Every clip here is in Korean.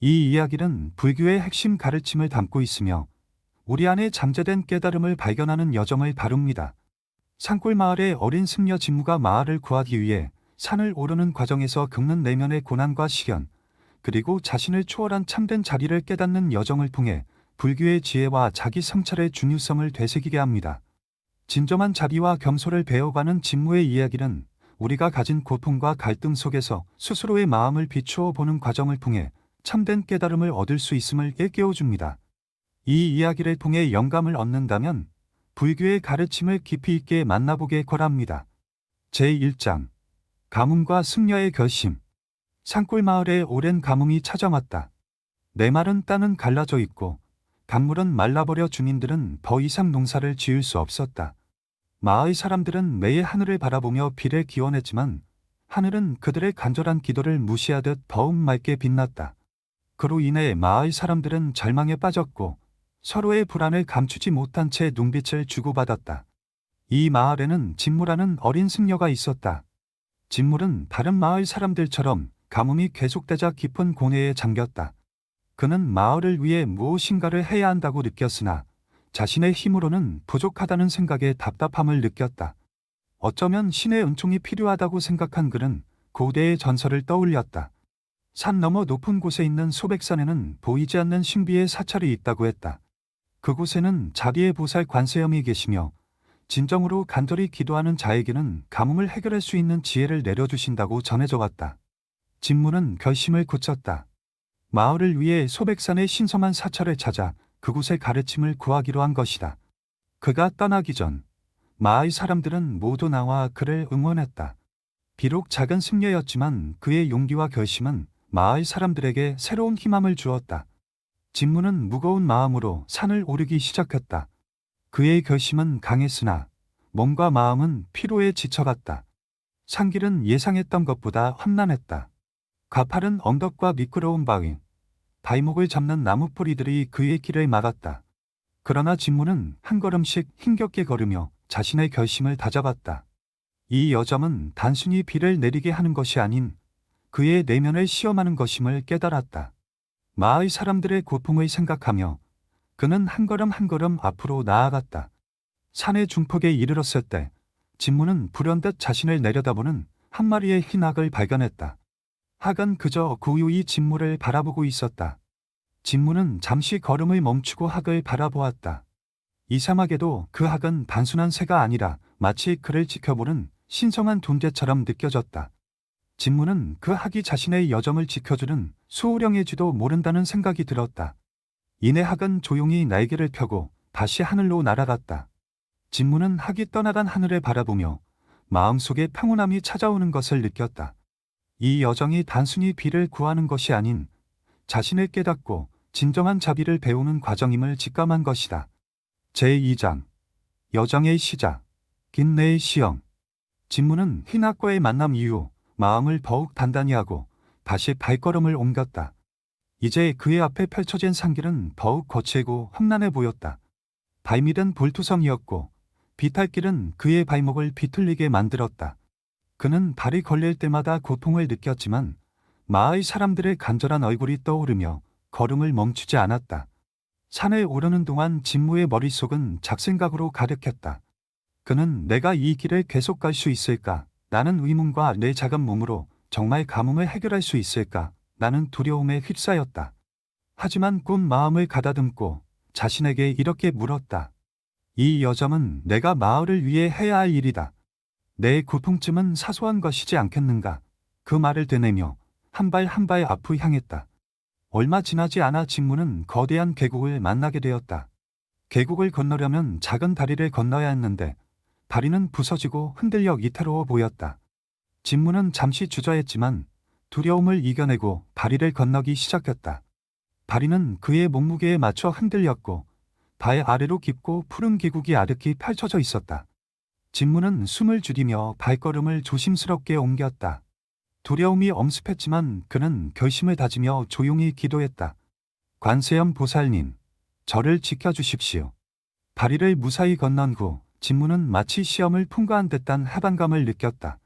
이 이야기는 불교의 핵심 가르침을 담고 있으며 우리 안에 잠재된 깨달음을 발견하는 여정을 다룹니다. 산골 마을의 어린 승려 진무가 마을을 구하기 위해 산을 오르는 과정에서 겪는 내면의 고난과 시련, 그리고 자신을 초월한 참된 자리를 깨닫는 여정을 통해 불교의 지혜와 자기 성찰의 중요성을 되새기게 합니다. 진정한 자비와 겸손을 배워가는 진무의 이야기는 우리가 가진 고통과 갈등 속에서 스스로의 마음을 비추어 보는 과정을 통해 참된 깨달음을 얻을 수 있음을 일깨워줍니다. 이 이야기를 통해 영감을 얻는다면 불교의 가르침을 깊이 있게 만나보게 권합니다. 제1장 가뭄과 승려의 결심 산골 마을에 오랜 가뭄이 찾아왔다. 내 마른 땅은 갈라져 있고 강물은 말라버려 주민들은 더 이상 농사를 지을 수 없었다. 마을 사람들은 매일 하늘을 바라보며 비를 기원했지만 하늘은 그들의 간절한 기도를 무시하듯 더욱 맑게 빛났다. 그로 인해 마을 사람들은 절망에 빠졌고 서로의 불안을 감추지 못한 채 눈빛을 주고받았다. 이 마을에는 진무라는 어린 승려가 있었다. 진물은 다른 마을 사람들처럼 가뭄이 계속되자 깊은 고뇌에 잠겼다. 그는 마을을 위해 무엇인가를 해야 한다고 느꼈으나 자신의 힘으로는 부족하다는 생각에 답답함을 느꼈다. 어쩌면 신의 은총이 필요하다고 생각한 그는 고대의 전설을 떠올렸다. 산 너머 높은 곳에 있는 소백산에는 보이지 않는 신비의 사찰이 있다고 했다. 그곳에는 자리의 보살 관세음이 계시며 진정으로 간절히 기도하는 자에게는 가뭄을 해결할 수 있는 지혜를 내려주신다고 전해져 왔다. 진무는 결심을 굳혔다. 마을을 위해 소백산의 신성한 사찰을 찾아 그곳의 가르침을 구하기로 한 것이다. 그가 떠나기 전 마을 사람들은 모두 나와 그를 응원했다. 비록 작은 승려였지만 그의 용기와 결심은 마을 사람들에게 새로운 희망을 주었다. 진무는 무거운 마음으로 산을 오르기 시작했다. 그의 결심은 강했으나 몸과 마음은 피로에 지쳐갔다. 산길은 예상했던 것보다 험난했다. 가파른 언덕과 미끄러운 바위, 발목을 잡는 나무 뿌리들이 그의 길을 막았다. 그러나 진무는 한 걸음씩 힘겹게 걸으며 자신의 결심을 다잡았다. 이 여정은 단순히 비를 내리게 하는 것이 아닌 그의 내면을 시험하는 것임을 깨달았다. 마을 사람들의 고통을 생각하며 그는 한 걸음 한 걸음 앞으로 나아갔다. 산의 중턱에 이르렀을 때 진무는 불현듯 자신을 내려다보는 한 마리의 흰 학을 발견했다. 학은 그저 고요히 진무를 바라보고 있었다. 진무는 잠시 걸음을 멈추고 학을 바라보았다. 이상하게도 그 학은 단순한 새가 아니라 마치 그를 지켜보는 신성한 존재처럼 느껴졌다. 진무는 그 학이 자신의 여정을 지켜주는 수호령일지도 모른다는 생각이 들었다. 이내 학은 조용히 날개를 펴고 다시 하늘로 날아갔다. 진무는 학이 떠나간 하늘을 바라보며 마음속에 평온함이 찾아오는 것을 느꼈다. 이 여정이 단순히 비를 구하는 것이 아닌 자신을 깨닫고 진정한 자비를 배우는 과정임을 직감한 것이다. 제2장 여정의 시작 긴내의 시험 진무는 흰학과의 만남 이후 마음을 더욱 단단히 하고 다시 발걸음을 옮겼다. 이제 그의 앞에 펼쳐진 산길은 더욱 거칠고 험난해 보였다. 발밑은 볼투성이었고 비탈길은 그의 발목을 비틀리게 만들었다. 그는 발이 걸릴 때마다 고통을 느꼈지만 마을 사람들의 간절한 얼굴이 떠오르며 걸음을 멈추지 않았다. 산에 오르는 동안 진무의 머릿속은 잡생각으로 가득했다. 그는 내가 이 길을 계속 갈 수 있을까? 나는 의문과 내 작은 몸으로 정말 가뭄을 해결할 수 있을까? 나는 두려움에 휩싸였다. 하지만 꾼 마음을 가다듬고 자신에게 이렇게 물었다. 이 여정은 내가 마을을 위해 해야 할 일이다. 내 고통쯤은 사소한 것이지 않겠는가? 그 말을 되뇌며 한 발 한 발 앞을 향했다. 얼마 지나지 않아 진무는 거대한 계곡을 만나게 되었다. 계곡을 건너려면 작은 다리를 건너야 했는데 다리는 부서지고 흔들려 이태로워 보였다. 진무는 잠시 주저했지만 두려움을 이겨내고 다리를 건너기 시작했다. 다리는 그의 몸무게에 맞춰 흔들렸고 발 아래로 깊고 푸른 계곡이 아득히 펼쳐져 있었다. 진무는 숨을 줄이며 발걸음을 조심스럽게 옮겼다. 두려움이 엄습했지만 그는 결심을 다지며 조용히 기도했다. 관세âm 보살님, 저를 지켜주십시오. 다리를 무사히 건넌 후 진무는 마치 시험을 통과한 듯한 해방감을 느꼈다.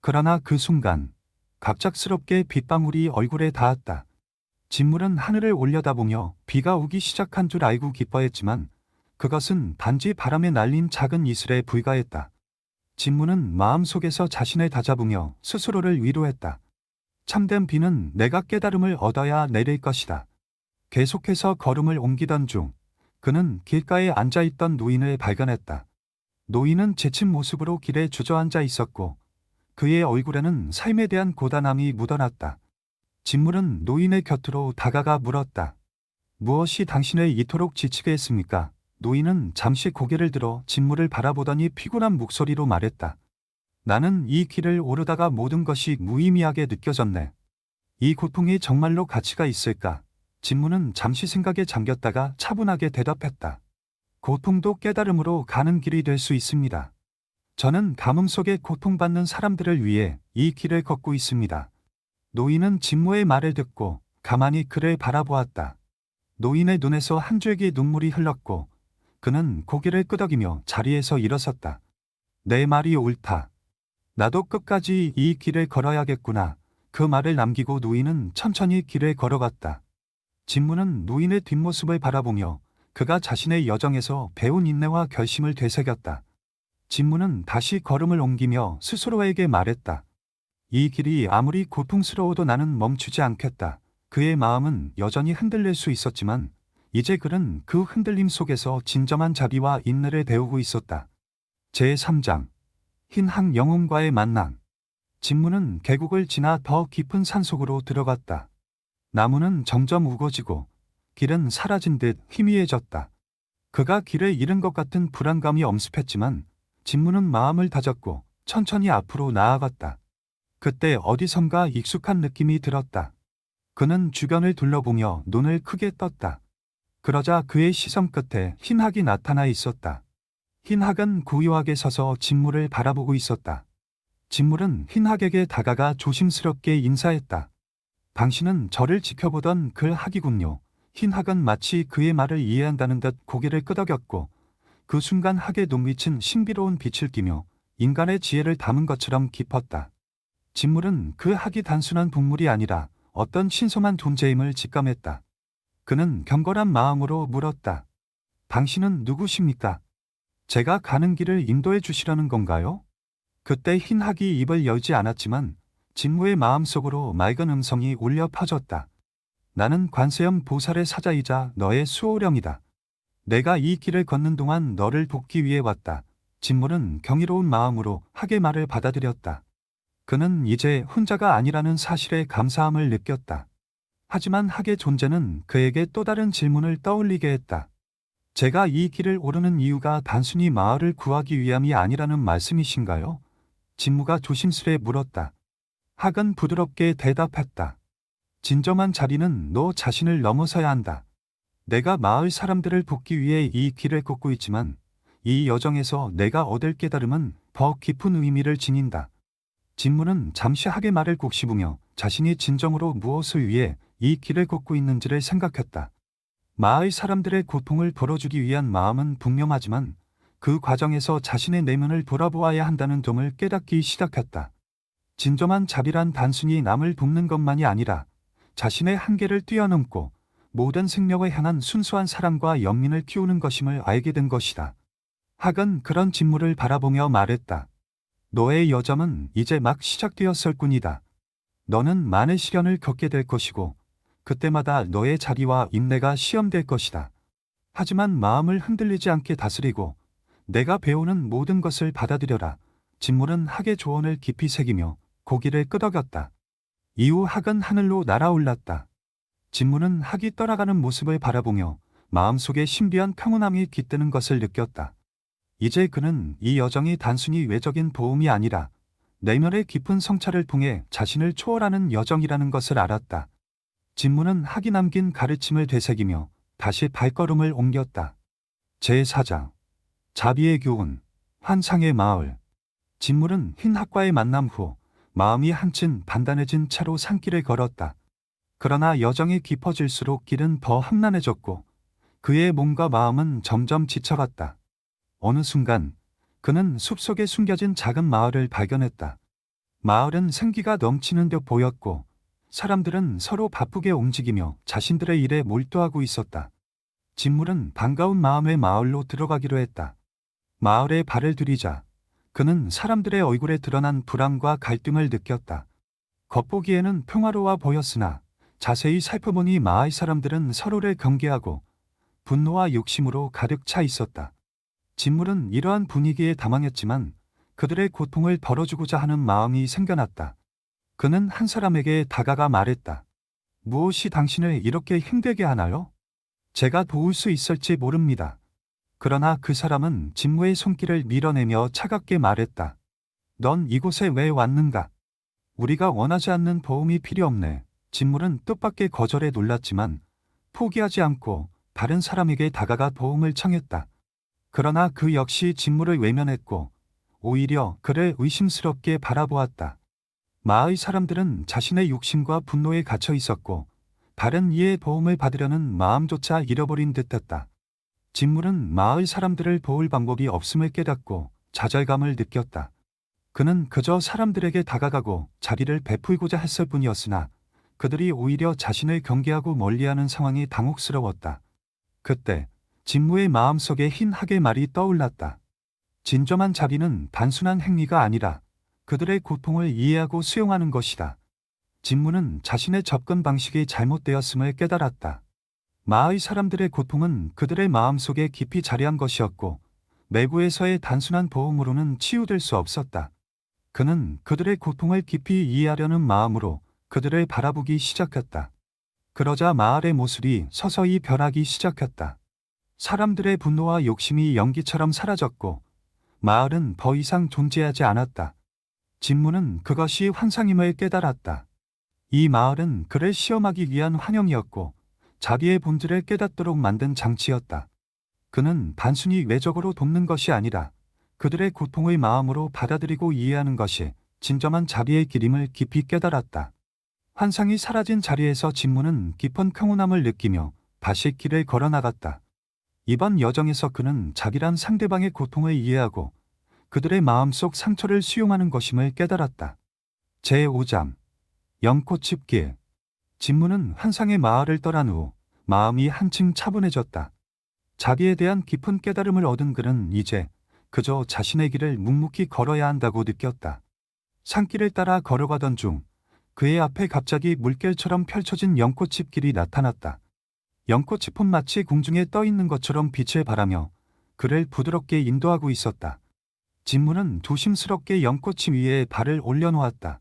그러나 그 순간 갑작스럽게 빗방울이 얼굴에 닿았다. 진물은 하늘을 올려다보며 비가 오기 시작한 줄 알고 기뻐했지만 그것은 단지 바람에 날린 작은 이슬에 불과했다. 진무는 마음속에서 자신을 다잡으며 스스로를 위로했다. 참된 비는 내가 깨달음을 얻어야 내릴 것이다. 계속해서 걸음을 옮기던 중 그는 길가에 앉아있던 노인을 발견했다. 노인은 지친 모습으로 길에 주저앉아 있었고 그의 얼굴에는 삶에 대한 고단함이 묻어났다. 진물은 노인의 곁으로 다가가 물었다. 무엇이 당신을 이토록 지치게 했습니까? 노인은 잠시 고개를 들어 진물을 바라보더니 피곤한 목소리로 말했다. 나는 이 길을 오르다가 모든 것이 무의미하게 느껴졌네. 이 고통이 정말로 가치가 있을까? 진무는 잠시 생각에 잠겼다가 차분하게 대답했다. 고통도 깨달음으로 가는 길이 될 수 있습니다. 저는 가뭄 속에 고통받는 사람들을 위해 이 길을 걷고 있습니다. 노인은 진무의 말을 듣고 가만히 그를 바라보았다. 노인의 눈에서 한 줄기 눈물이 흘렀고 그는 고개를 끄덕이며 자리에서 일어섰다. 내 말이 옳다. 나도 끝까지 이 길을 걸어야겠구나. 그 말을 남기고 노인은 천천히 길을 걸어갔다. 진무는 노인의 뒷모습을 바라보며 그가 자신의 여정에서 배운 인내와 결심을 되새겼다. 진무는 다시 걸음을 옮기며 스스로에게 말했다. 이 길이 아무리 고통스러워도 나는 멈추지 않겠다. 그의 마음은 여전히 흔들릴 수 있었지만 이제 그는 그 흔들림 속에서 진정한 자비와 인내를 배우고 있었다. 제3장 흰항 영웅과의 만남 진무는 계곡을 지나 더 깊은 산속으로 들어갔다. 나무는 점점 우거지고 길은 사라진 듯 희미해졌다. 그가 길을 잃은 것 같은 불안감이 엄습했지만 진무는 마음을 다졌고 천천히 앞으로 나아갔다. 그때 어디선가 익숙한 느낌이 들었다. 그는 주변을 둘러보며 눈을 크게 떴다. 그러자 그의 시선 끝에 흰학이 나타나 있었다. 흰학은 고요하게 서서 진물을 바라보고 있었다. 진물은 흰학에게 다가가 조심스럽게 인사했다. 당신은 저를 지켜보던 그 학이군요. 흰 학은 마치 그의 말을 이해한다는 듯 고개를 끄덕였고 그 순간 학의 눈빛은 신비로운 빛을 띠며 인간의 지혜를 담은 것처럼 깊었다. 진물은 그 학이 단순한 동물이 아니라 어떤 신성한 존재임을 직감했다. 그는 경건한 마음으로 물었다. 당신은 누구십니까? 제가 가는 길을 인도해 주시려는 건가요? 그때 흰 학이 입을 열지 않았지만 진무의 마음속으로 맑은 음성이 울려 퍼졌다. 나는 관세âm 보살의 사자이자 너의 수호령이다. 내가 이 길을 걷는 동안 너를 돕기 위해 왔다. 진물은 경이로운 마음으로 학의 말을 받아들였다. 그는 이제 혼자가 아니라는 사실에 감사함을 느꼈다. 하지만 학의 존재는 그에게 또 다른 질문을 떠올리게 했다. 제가 이 길을 오르는 이유가 단순히 마을을 구하기 위함이 아니라는 말씀이신가요? 진무가 조심스레 물었다. 학은 부드럽게 대답했다. 진정한 자리는 너 자신을 넘어서야 한다. 내가 마을 사람들을 돕기 위해 이 길을 걷고 있지만 이 여정에서 내가 얻을 깨달음은 더 깊은 의미를 지닌다. 진무는 잠시 학의 말을 곱씹으며 자신이 진정으로 무엇을 위해 이 길을 걷고 있는지를 생각했다. 마을 사람들의 고통을 덜어주기 위한 마음은 분명하지만 그 과정에서 자신의 내면을 돌아보아야 한다는 점을 깨닫기 시작했다. 진정한 자비란 단순히 남을 돕는 것만이 아니라 자신의 한계를 뛰어넘고 모든 생명을 향한 순수한 사랑과 연민을 키우는 것임을 알게 된 것이다. 학은 그런 진물을 바라보며 말했다. 너의 여정은 이제 막 시작되었을 뿐이다. 너는 많은 시련을 겪게 될 것이고 그때마다 너의 자리와 인내가 시험될 것이다. 하지만 마음을 흔들리지 않게 다스리고 내가 배우는 모든 것을 받아들여라. 진물은 학의 조언을 깊이 새기며 고기를 끄덕였다. 이후 학은 하늘로 날아올랐다. 진물은 학이 떠나가는 모습을 바라보며 마음속에 신비한 평온함이 깃드는 것을 느꼈다. 이제 그는 이 여정이 단순히 외적인 도움이 아니라 내면의 깊은 성찰을 통해 자신을 초월하는 여정이라는 것을 알았다. 진무는 학이 남긴 가르침을 되새기며 다시 발걸음을 옮겼다. 제4장 자비의 교훈 환상의 마을 진물은 흰 학과의 만남 후 마음이 한층 단단해진 채로 산길을 걸었다. 그러나 여정이 깊어질수록 길은 더 험난해졌고 그의 몸과 마음은 점점 지쳐갔다. 어느 순간 그는 숲속에 숨겨진 작은 마을을 발견했다. 마을은 생기가 넘치는 듯 보였고 사람들은 서로 바쁘게 움직이며 자신들의 일에 몰두하고 있었다. 진물은 반가운 마음에 마을로 들어가기로 했다. 마을에 발을 들이자 그는 사람들의 얼굴에 드러난 불안과 갈등을 느꼈다. 겉보기에는 평화로워 보였으나 자세히 살펴보니 마을 사람들은 서로를 경계하고 분노와 욕심으로 가득 차 있었다. 진물은 이러한 분위기에 당황했지만 그들의 고통을 덜어주고자 하는 마음이 생겨났다. 그는 한 사람에게 다가가 말했다. 무엇이 당신을 이렇게 힘들게 하나요? 제가 도울 수 있을지 모릅니다. 그러나 그 사람은 진무의 손길을 밀어내며 차갑게 말했다. 넌 이곳에 왜 왔는가? 우리가 원하지 않는 도움이 필요 없네. 진물은 뜻밖의 거절에 놀랐지만 포기하지 않고 다른 사람에게 다가가 도움을 청했다. 그러나 그 역시 진물을 외면했고 오히려 그를 의심스럽게 바라보았다. 마을 사람들은 자신의 욕심과 분노에 갇혀 있었고 다른 이의 도움을 받으려는 마음조차 잃어버린 듯했다. 진물은 마을 사람들을 도울 방법이 없음을 깨닫고 좌절감을 느꼈다. 그는 그저 사람들에게 다가가고 자리를 베풀고자 했을 뿐이었으나 그들이 오히려 자신을 경계하고 멀리하는 상황이 당혹스러웠다. 그때 진무의 마음속에 흰 학의 말이 떠올랐다. 진정한 자비는 단순한 행위가 아니라 그들의 고통을 이해하고 수용하는 것이다. 진무는 자신의 접근 방식이 잘못되었음을 깨달았다. 마의 사람들의 고통은 그들의 마음속에 깊이 자리한 것이었고 내부에서의 단순한 도움으로는 치유될 수 없었다. 그는 그들의 고통을 깊이 이해하려는 마음으로 그들을 바라보기 시작했다. 그러자 마을의 모습이 서서히 변하기 시작했다. 사람들의 분노와 욕심이 연기처럼 사라졌고 마을은 더 이상 존재하지 않았다. 진무는 그것이 환상임을 깨달았다. 이 마을은 그를 시험하기 위한 환영이었고 자비의 본질을 깨닫도록 만든 장치였다. 그는 단순히 외적으로 돕는 것이 아니라 그들의 고통의 마음으로 받아들이고 이해하는 것이 진정한 자비의 길임을 깊이 깨달았다. 환상이 사라진 자리에서 진무는 깊은 평온함을 느끼며 다시 길을 걸어 나갔다. 이번 여정에서 그는 자비란 상대방의 고통을 이해하고 그들의 마음속 상처를 수용하는 것임을 깨달았다. 제5장 영꽃집길 진무는 환상의 마을을 떠난 후 마음이 한층 차분해졌다. 자비에 대한 깊은 깨달음을 얻은 그는 이제 그저 자신의 길을 묵묵히 걸어야 한다고 느꼈다. 산길을 따라 걸어가던 중 그의 앞에 갑자기 물결처럼 펼쳐진 연꽃집 길이 나타났다. 연꽃잎은 마치 공중에 떠 있는 것처럼 빛을 발하며 그를 부드럽게 인도하고 있었다. 진무는 조심스럽게 연꽃잎 위에 발을 올려놓았다.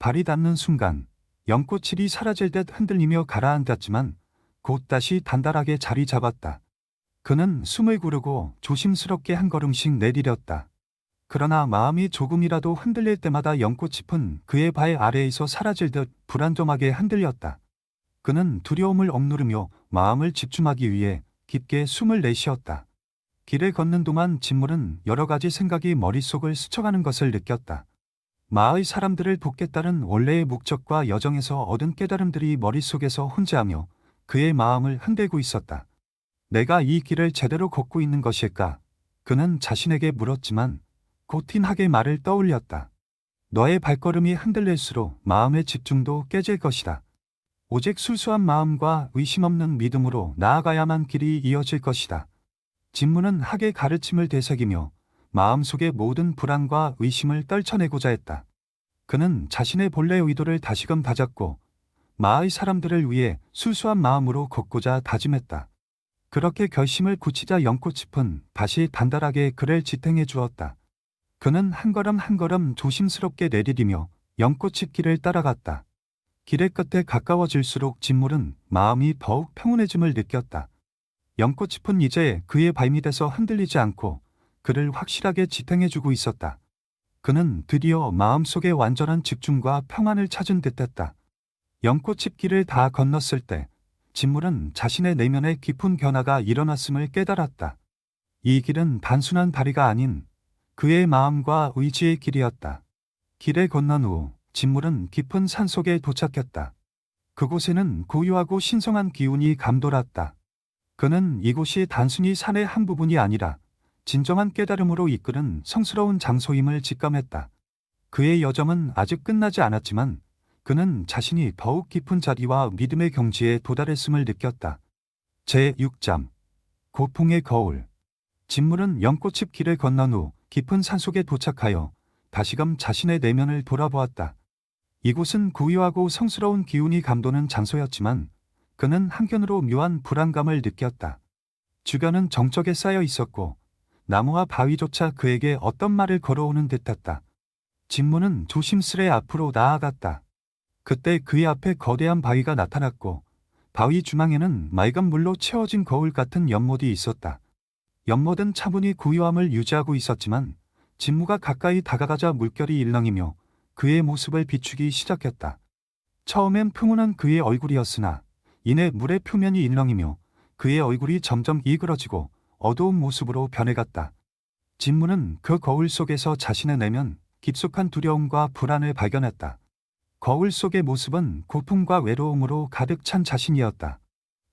발이 닿는 순간 연꽃잎이 사라질 듯 흔들리며 가라앉았지만 곧 다시 단단하게 자리 잡았다. 그는 숨을 고르고 조심스럽게 한 걸음씩 내디뎠다. 그러나 마음이 조금이라도 흔들릴 때마다 연꽃잎은 그의 발 아래에서 사라질 듯 불안정하게 흔들렸다. 그는 두려움을 억누르며 마음을 집중하기 위해 깊게 숨을 내쉬었다. 길을 걷는 동안 진물은 여러 가지 생각이 머릿속을 스쳐가는 것을 느꼈다. 마을 사람들을 돕겠다는 원래의 목적과 여정에서 얻은 깨달음들이 머릿속에서 혼재하며 그의 마음을 흔들고 있었다. 내가 이 길을 제대로 걷고 있는 것일까? 그는 자신에게 물었지만 고틴하게 말을 떠올렸다. 너의 발걸음이 흔들릴수록 마음의 집중도 깨질 것이다. 오직 순수한 마음과 의심 없는 믿음으로 나아가야만 길이 이어질 것이다. 진무는 학의 가르침을 되새기며 마음속의 모든 불안과 의심을 떨쳐내고자 했다. 그는 자신의 본래 의도를 다시금 다잡고 마을 사람들을 위해 순수한 마음으로 걷고자 다짐했다. 그렇게 결심을 굳히자 연꽃잎은 다시 단단하게 그를 지탱해 주었다. 그는 한 걸음 한 걸음 조심스럽게 내디디며 연꽃잎 길을 따라갔다. 길의 끝에 가까워질수록 진물은 마음이 더욱 평온해짐을 느꼈다. 연꽃잎은 이제 그의 발밑에서 흔들리지 않고 그를 확실하게 지탱해주고 있었다. 그는 드디어 마음속에 완전한 집중과 평안을 찾은 듯했다. 길을 다 건넜을 때 진물은 자신의 내면에 깊은 변화가 일어났음을 깨달았다. 이 길은 단순한 다리가 아닌 그의 마음과 의지의 길이었다. 길에 건넌 후 진물은 깊은 산속에 도착했다. 그곳에는 고요하고 신성한 기운이 감돌았다. 그는 이곳이 단순히 산의 한 부분이 아니라 진정한 깨달음으로 이끄는 성스러운 장소임을 직감했다. 그의 여정은 아직 끝나지 않았지만 그는 자신이 더욱 깊은 자리와 믿음의 경지에 도달했음을 느꼈다. 제6장 고풍의 거울 진물은 연꽃잎 길을 건넌 후 깊은 산속에 도착하여 다시금 자신의 내면을 돌아보았다. 이곳은 고요하고 성스러운 기운이 감도는 장소였지만 그는 한켠으로 묘한 불안감을 느꼈다. 주변은 정적에 쌓여 있었고 나무와 바위조차 그에게 어떤 말을 걸어오는 듯했다. 진무는 조심스레 앞으로 나아갔다. 그때 그의 앞에 거대한 바위가 나타났고 바위 중앙에는 맑은 물로 채워진 거울 같은 연못이 있었다. 연못은 차분히 고요함을 유지하고 있었지만 진무가 가까이 다가가자 물결이 일렁이며 그의 모습을 비추기 시작했다. 처음엔 풍운한 그의 얼굴이었으나 이내 물의 표면이 일렁이며 그의 얼굴이 점점 이그러지고 어두운 모습으로 변해갔다. 진무는 그 거울 속에서 자신의 내면 깊숙한 두려움과 불안을 발견했다. 거울 속의 모습은 고통과 외로움으로 가득 찬 자신이었다.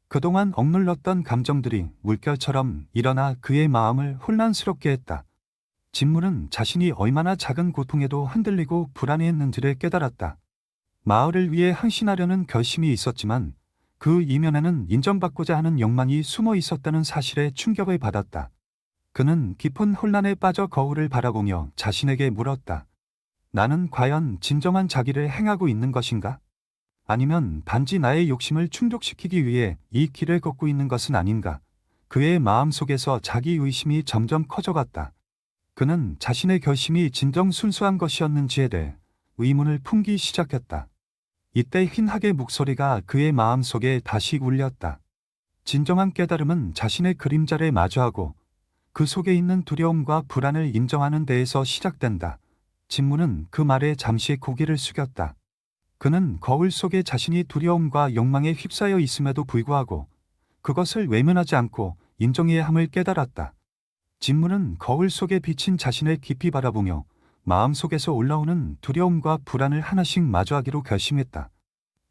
그동안 억눌렀던 감정들이 물결처럼 일어나 그의 마음을 혼란스럽게 했다. 진무는 자신이 얼마나 작은 고통에도 흔들리고 불안해했는지를 깨달았다. 마을을 위해 헌신하려는 결심이 있었지만 그 이면에는 인정받고자 하는 욕망이 숨어 있었다는 사실에 충격을 받았다. 그는 깊은 혼란에 빠져 거울을 바라보며 자신에게 물었다. 나는 과연 진정한 자기를 행하고 있는 것인가? 아니면 단지 나의 욕심을 충족시키기 위해 이 길을 걷고 있는 것은 아닌가? 그의 마음 속에서 자기 의심이 점점 커져갔다. 그는 자신의 결심이 진정 순수한 것이었는지에 대해 의문을 품기 시작했다. 이때 흰하게 목소리가 그의 마음 속에 다시 울렸다. 진정한 깨달음은 자신의 그림자를 마주하고 그 속에 있는 두려움과 불안을 인정하는 데에서 시작된다. 진무는 그 말에 잠시 고개를 숙였다. 그는 거울 속에 자신이 두려움과 욕망에 휩싸여 있음에도 불구하고 그것을 외면하지 않고 인정해야 함을 깨달았다. 진무는 거울 속에 비친 자신을 깊이 바라보며 마음속에서 올라오는 두려움과 불안을 하나씩 마주하기로 결심했다.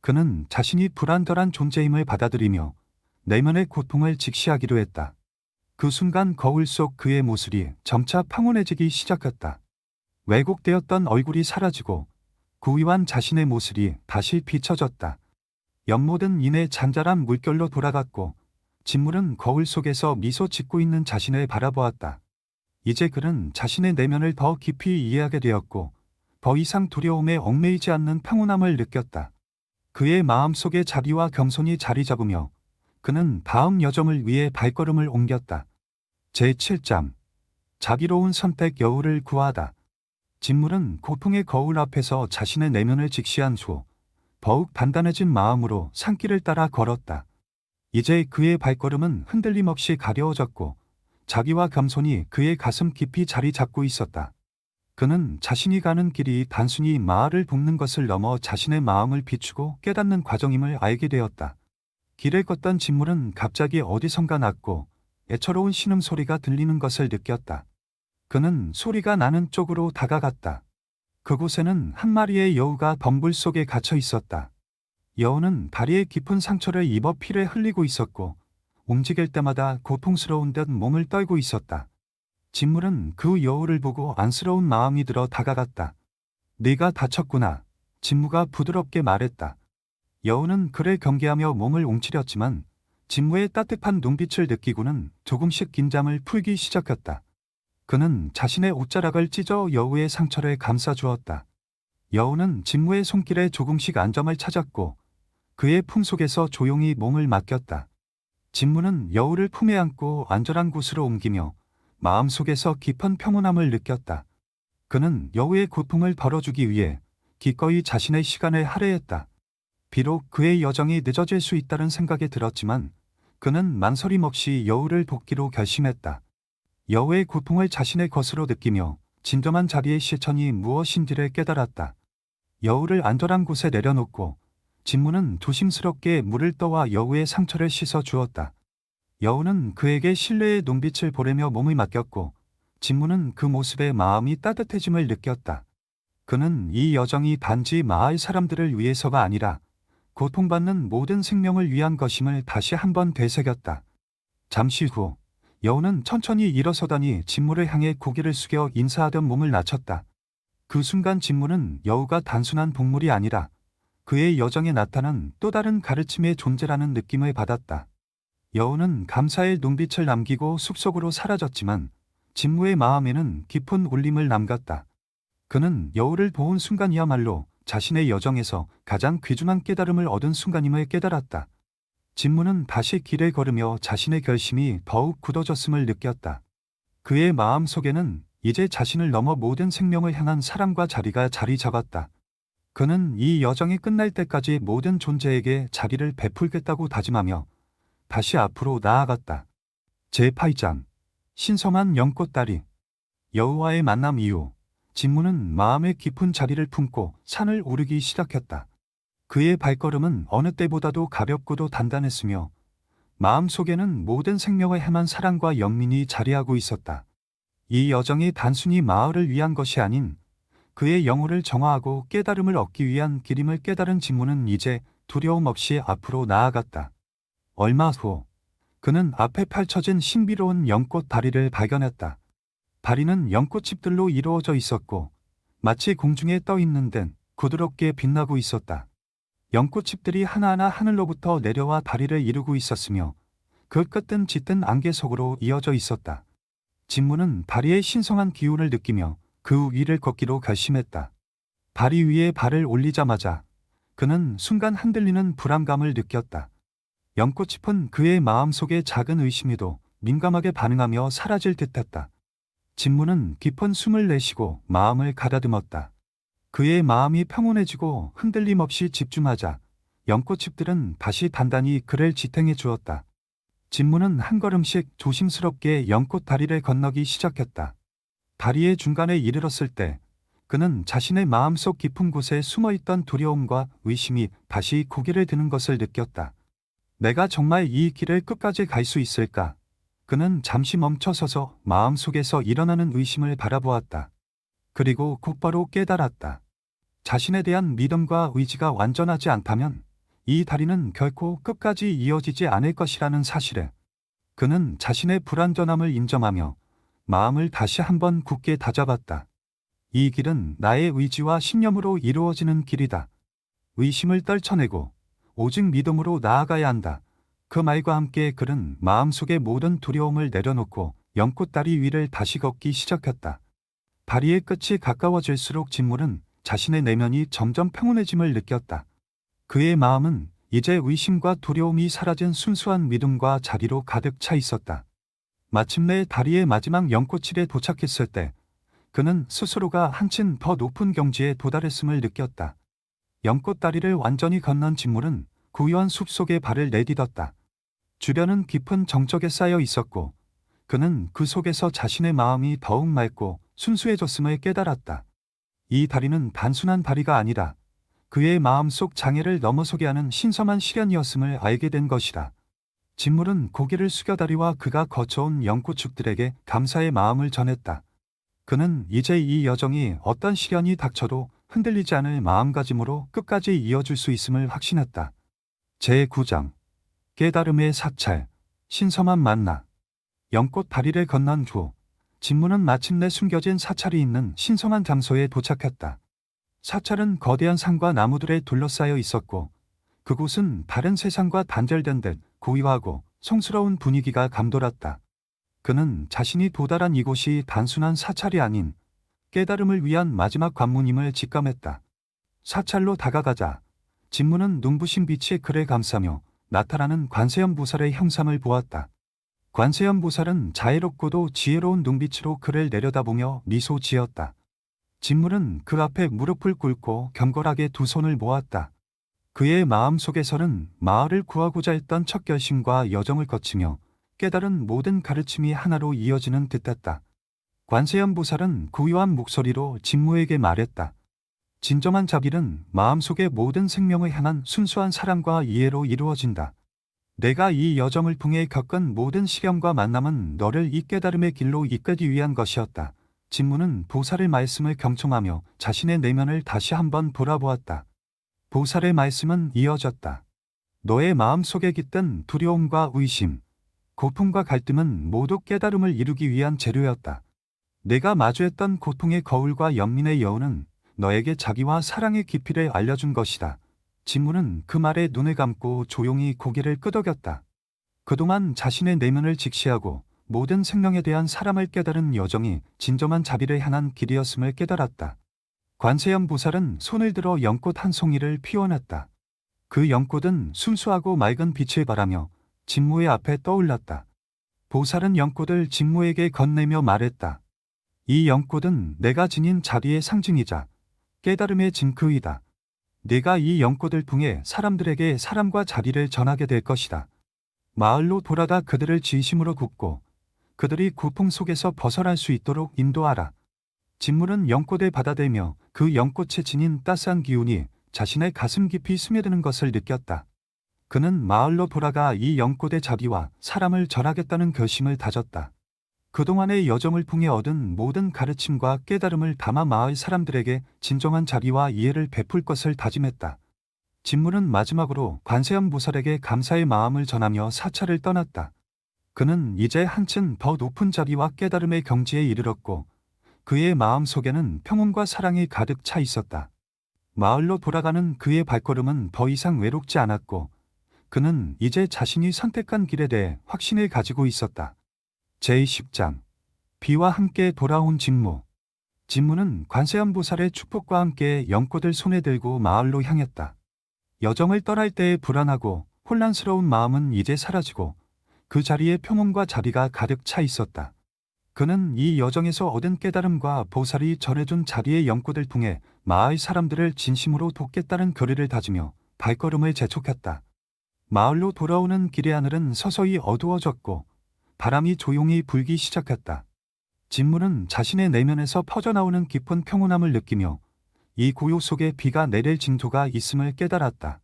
그는 자신이 불안덜한 존재임을 받아들이며 내면의 고통을 직시하기로 했다. 그 순간 거울 속 그의 모습이 점차 평온해지기 시작했다. 왜곡되었던 얼굴이 사라지고 구위한 자신의 모습이 다시 비춰졌다. 연못은 이내 잔잔한 물결로 돌아갔고 진물은 거울 속에서 미소 짓고 있는 자신을 바라보았다. 이제 그는 자신의 내면을 더 깊이 이해하게 되었고 더 이상 두려움에 얽매이지 않는 평온함을 느꼈다. 그의 마음속에 자비와 겸손이 자리 잡으며 그는 다음 여정을 위해 발걸음을 옮겼다. 제7장 자비로운 선택 여우를 구하다. 진물은 고통의 거울 앞에서 자신의 내면을 직시한 후 더욱 단단해진 마음으로 산길을 따라 걸었다. 이제 그의 발걸음은 흔들림 없이 가려워졌고 자기와 겸손이 그의 가슴 깊이 자리 잡고 있었다. 그는 자신이 가는 길이 단순히 마을을 돕는 것을 넘어 자신의 마음을 비추고 깨닫는 과정임을 알게 되었다. 길을 걷던 진물은 갑자기 어디선가 낮고 애처로운 신음소리가 들리는 것을 느꼈다. 그는 소리가 나는 쪽으로 다가갔다. 그곳에는 한 마리의 여우가 덤불 속에 갇혀 있었다. 여우는 다리에 깊은 상처를 입어 피를 흘리고 있었고 움직일 때마다 고통스러운 듯 몸을 떨고 있었다. 진물은 그 여우를 보고 안쓰러운 마음이 들어 다가갔다. 네가 다쳤구나. 진무가 부드럽게 말했다. 여우는 그를 경계하며 몸을 웅치렸지만 진무의 따뜻한 눈빛을 느끼고는 조금씩 긴장을 풀기 시작했다. 그는 자신의 옷자락을 찢어 여우의 상처를 감싸주었다. 여우는 진무의 손길에 조금씩 안정을 찾았고 그의 품 속에서 조용히 몸을 맡겼다. 진무는 여우를 품에 안고 안전한 곳으로 옮기며 마음속에서 깊은 평온함을 느꼈다. 그는 여우의 고통을 덜어주기 위해 기꺼이 자신의 시간을 할애했다. 비록 그의 여정이 늦어질 수 있다는 생각이 들었지만 그는 망설임 없이 여우를 돕기로 결심했다. 여우의 고통을 자신의 것으로 느끼며 진정한 자리의 실천이 무엇인지를 깨달았다. 여우를 안전한 곳에 내려놓고 진무는 조심스럽게 물을 떠와 여우의 상처를 씻어 주었다. 여우는 그에게 신뢰의 눈빛을 보내며 몸을 맡겼고 진무는 그 모습에 마음이 따뜻해짐을 느꼈다. 그는 이 여정이 단지 마을 사람들을 위해서가 아니라 고통받는 모든 생명을 위한 것임을 다시 한번 되새겼다. 잠시 후 여우는 천천히 일어서더니 진무를 향해 고개를 숙여 인사하던 몸을 낮췄다. 그 순간 진무는 여우가 단순한 동물이 아니라 그의 여정에 나타난 또 다른 가르침의 존재라는 느낌을 받았다. 여우는 감사의 눈빛을 남기고 숲속으로 사라졌지만 진무의 마음에는 깊은 울림을 남겼다. 그는 여우를 보은 순간이야말로 자신의 여정에서 가장 귀중한 깨달음을 얻은 순간임을 깨달았다. 진무는 다시 길을 걸으며 자신의 결심이 더욱 굳어졌음을 느꼈다. 그의 마음 속에는 이제 자신을 넘어 모든 생명을 향한 사랑과 자리가 자리 잡았다. 그는 이 여정이 끝날 때까지 모든 존재에게 자기를 베풀겠다고 다짐하며 다시 앞으로 나아갔다. 제8장 신성한 연꽃다리 여우와의 만남 이후 진무는 마음의 깊은 자리를 품고 산을 오르기 시작했다. 그의 발걸음은 어느 때보다도 가볍고도 단단했으며 마음 속에는 모든 생명을 향한 사랑과 연민이 자리하고 있었다. 이 여정이 단순히 마을을 위한 것이 아닌 그의 영혼을 정화하고 깨달음을 얻기 위한 길임을 깨달은 진무는 이제 두려움 없이 앞으로 나아갔다. 얼마 후 그는 앞에 펼쳐진 신비로운 연꽃 다리를 발견했다. 다리는 연꽃잎들로 이루어져 있었고 마치 공중에 떠 있는 듯 부드럽게 빛나고 있었다. 연꽃잎들이 하나하나 하늘로부터 내려와 다리를 이루고 있었으며 그 끝은 짙은 안개 속으로 이어져 있었다. 진무는 다리의 신성한 기운을 느끼며 그 위를 걷기로 결심했다. 다리 위에 발을 올리자마자 그는 순간 흔들리는 불안감을 느꼈다. 연꽃잎은 그의 마음속의 작은 의심에도 민감하게 반응하며 사라질 듯했다. 진무는 깊은 숨을 내쉬고 마음을 가다듬었다. 그의 마음이 평온해지고 흔들림 없이 집중하자 연꽃잎들은 다시 단단히 그를 지탱해 주었다. 진무는 한 걸음씩 조심스럽게 연꽃 다리를 건너기 시작했다. 다리의 중간에 이르렀을 때 그는 자신의 마음속 깊은 곳에 숨어 있던 두려움과 의심이 다시 고개를 드는 것을 느꼈다. 내가 정말 이 길을 끝까지 갈 수 있을까? 그는 잠시 멈춰서서 마음속에서 일어나는 의심을 바라보았다. 그리고 곧바로 깨달았다. 자신에 대한 믿음과 의지가 완전하지 않다면 이 다리는 결코 끝까지 이어지지 않을 것이라는 사실에 그는 자신의 불완전함을 인정하며 마음을 다시 한번 굳게 다잡았다. 이 길은 나의 의지와 신념으로 이루어지는 길이다. 의심을 떨쳐내고 오직 믿음으로 나아가야 한다. 그 말과 함께 그는 마음속의 모든 두려움을 내려놓고 연꽃다리 위를 다시 걷기 시작했다. 다리의 끝이 가까워질수록 진물은 자신의 내면이 점점 평온해짐을 느꼈다. 그의 마음은 이제 의심과 두려움이 사라진 순수한 믿음과 자리로 가득 차 있었다. 마침내 다리의 마지막 연꽃길에 도착했을 때 그는 스스로가 한층 더 높은 경지에 도달했음을 느꼈다. 연꽃 다리를 완전히 건넌 진물은 고요한 숲속에 발을 내딛었다. 주변은 깊은 정적에 쌓여 있었고 그는 그 속에서 자신의 마음이 더욱 맑고 순수해졌음을 깨달았다. 이 다리는 단순한 다리가 아니라 그의 마음속 장애를 넘어서게 하는 신성한 시련이었음을 알게 된 것이다. 진물은 고개를 숙여 다리와 그가 거쳐온 연꽃축들에게 감사의 마음을 전했다. 그는 이제 이 여정이 어떤 시련이 닥쳐도 흔들리지 않을 마음가짐으로 끝까지 이어줄 수 있음을 확신했다. 제9장 깨달음의 사찰 신성한 만나 연꽃 다리를 건넌 후 진무는 마침내 숨겨진 사찰이 있는 신성한 장소에 도착했다. 사찰은 거대한 산과 나무들에 둘러싸여 있었고 그곳은 다른 세상과 단절된 듯 고요하고 성스러운 분위기가 감돌았다. 그는 자신이 도달한 이곳이 단순한 사찰이 아닌 깨달음을 위한 마지막 관문임을 직감했다. 사찰로 다가가자 진무는 눈부신 빛에 그를 감싸며 나타나는 관세âm 보살의 형상을 보았다. 관세âm 보살은 자애롭고도 지혜로운 눈빛으로 그를 내려다보며 미소 지었다. 진물은 그 앞에 무릎을 꿇고 경건하게 두 손을 모았다. 그의 마음 속에서는 마을을 구하고자 했던 첫 결심과 여정을 거치며 깨달은 모든 가르침이 하나로 이어지는 듯했다. 관세âm 보살은 고요한 목소리로 진무에게 말했다. 진정한 자비는 마음속의 모든 생명을 향한 순수한 사랑과 이해로 이루어진다. 내가 이 여정을 통해 겪은 모든 시련과 만남은 너를 이 깨달음의 길로 이끌기 위한 것이었다. 진무는 보살의 말씀을 경청하며 자신의 내면을 다시 한번 돌아보았다. 보살의 말씀은 이어졌다. 너의 마음속에 깃든 두려움과 의심, 고통과 갈등은 모두 깨달음을 이루기 위한 재료였다. 내가 마주했던 고통의 거울과 연민의 여운은 너에게 자기와 사랑의 깊이를 알려준 것이다. 진무는 그 말에 눈을 감고 조용히 고개를 끄덕였다. 그동안 자신의 내면을 직시하고 모든 생명에 대한 사람을 깨달은 여정이 진정한 자비를 향한 길이었음을 깨달았다. 관세âm 보살은 손을 들어 연꽃 한 송이를 피워놨다. 그 연꽃은 순수하고 맑은 빛을 발하며 진무의 앞에 떠올랐다. 보살은 연꽃을 진무에게 건네며 말했다. 이 연꽃은 내가 지닌 자리의 상징이자 깨달음의 징크이다. 네가 이 연꽃을 통해 사람들에게 사람과 자리를 전하게 될 것이다. 마을로 돌아가 그들을 진심으로 굽고 그들이 고통 속에서 벗어날 수 있도록 인도하라. 진물은 연꽃을 받아들며 그 연꽃에 지닌 따스한 기운이 자신의 가슴 깊이 스며드는 것을 느꼈다. 그는 마을로 돌아가 이 연꽃의 자비와 사람을 전하겠다는 결심을 다졌다. 그동안의 여정을 통해 얻은 모든 가르침과 깨달음을 담아 마을 사람들에게 진정한 자비와 이해를 베풀 것을 다짐했다. 진물은 마지막으로 관세âm 보살에게 감사의 마음을 전하며 사찰을 떠났다. 그는 이제 한층 더 높은 자비와 깨달음의 경지에 이르렀고 그의 마음 속에는 평온과 사랑이 가득 차 있었다. 마을로 돌아가는 그의 발걸음은 더 이상 외롭지 않았고 그는 이제 자신이 선택한 길에 대해 확신을 가지고 있었다. 제10장 비와 함께 돌아온 진무 진무는 관세âm 보살의 축복과 함께 연꽃을 손에 들고 마을로 향했다. 여정을 떠날 때의 불안하고 혼란스러운 마음은 이제 사라지고 그 자리에 평온과 자비가 가득 차 있었다. 그는 이 여정에서 얻은 깨달음과 보살이 전해준 자리의 연꽃을 통해 마을 사람들을 진심으로 돕겠다는 결의를 다지며 발걸음을 재촉했다. 마을로 돌아오는 길의 하늘은 서서히 어두워졌고 바람이 조용히 불기 시작했다. 진물은 자신의 내면에서 퍼져나오는 깊은 평온함을 느끼며 이 고요 속에 비가 내릴 징조가 있음을 깨달았다.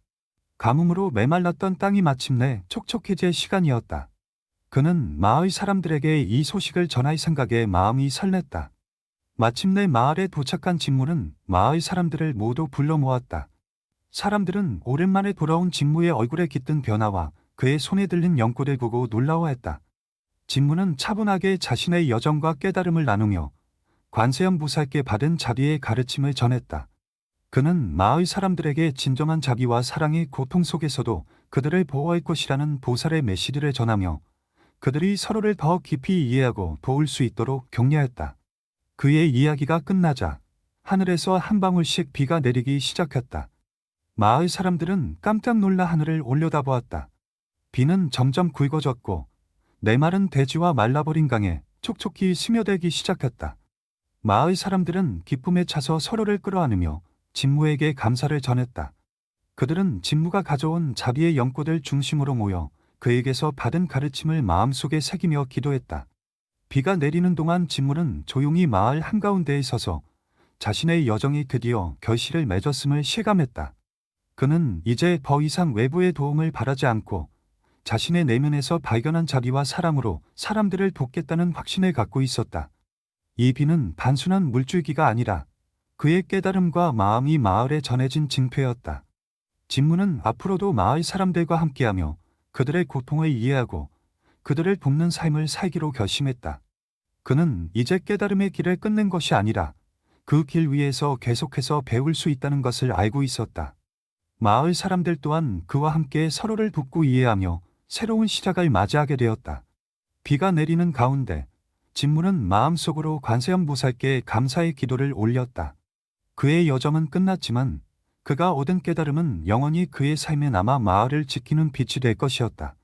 가뭄으로 메말랐던 땅이 마침내 촉촉해질 시간이었다. 그는 마을 사람들에게 이 소식을 전할 생각에 마음이 설렜다. 마침내 마을에 도착한 진무는 마을 사람들을 모두 불러 모았다. 사람들은 오랜만에 돌아온 진무의 얼굴에 깃든 변화와 그의 손에 들린 연꽃을 보고 놀라워했다. 진무는 차분하게 자신의 여정과 깨달음을 나누며 관세âm 보살께 받은 자비의 가르침을 전했다. 그는 마을 사람들에게 진정한 자비와 사랑의 고통 속에서도 그들을 보호할 것이라는 보살의 메시지를 전하며 그들이 서로를 더 깊이 이해하고 도울 수 있도록 격려했다. 그의 이야기가 끝나자 하늘에서 한 방울씩 비가 내리기 시작했다. 마을 사람들은 깜짝 놀라 하늘을 올려다보았다. 비는 점점 굵어졌고 내마른 대지와 말라버린 강에 촉촉히 스며들기 시작했다. 마을 사람들은 기쁨에 차서 서로를 끌어안으며 진무에게 감사를 전했다. 그들은 진무가 가져온 자비의 연꽃을 중심으로 모여 그에게서 받은 가르침을 마음속에 새기며 기도했다. 비가 내리는 동안 진무는 조용히 마을 한가운데에 서서 자신의 여정이 드디어 결실을 맺었음을 실감했다. 그는 이제 더 이상 외부의 도움을 바라지 않고 자신의 내면에서 발견한 자비와 사랑으로 사람들을 돕겠다는 확신을 갖고 있었다. 이 비는 단순한 물줄기가 아니라 그의 깨달음과 마음이 마을에 전해진 징표였다. 진무는 앞으로도 마을 사람들과 함께하며 그들의 고통을 이해하고 그들을 돕는 삶을 살기로 결심했다. 그는 이제 깨달음의 길을 끝낸 것이 아니라 그 길 위에서 계속해서 배울 수 있다는 것을 알고 있었다. 마을 사람들 또한 그와 함께 서로를 돕고 이해하며 새로운 시작을 맞이하게 되었다. 비가 내리는 가운데 진무는 마음속으로 관세âm 보살께 감사의 기도를 올렸다. 그의 여정은 끝났지만 그가 얻은 깨달음은 영원히 그의 삶에 남아 마을을 지키는 빛이 될 것이었다.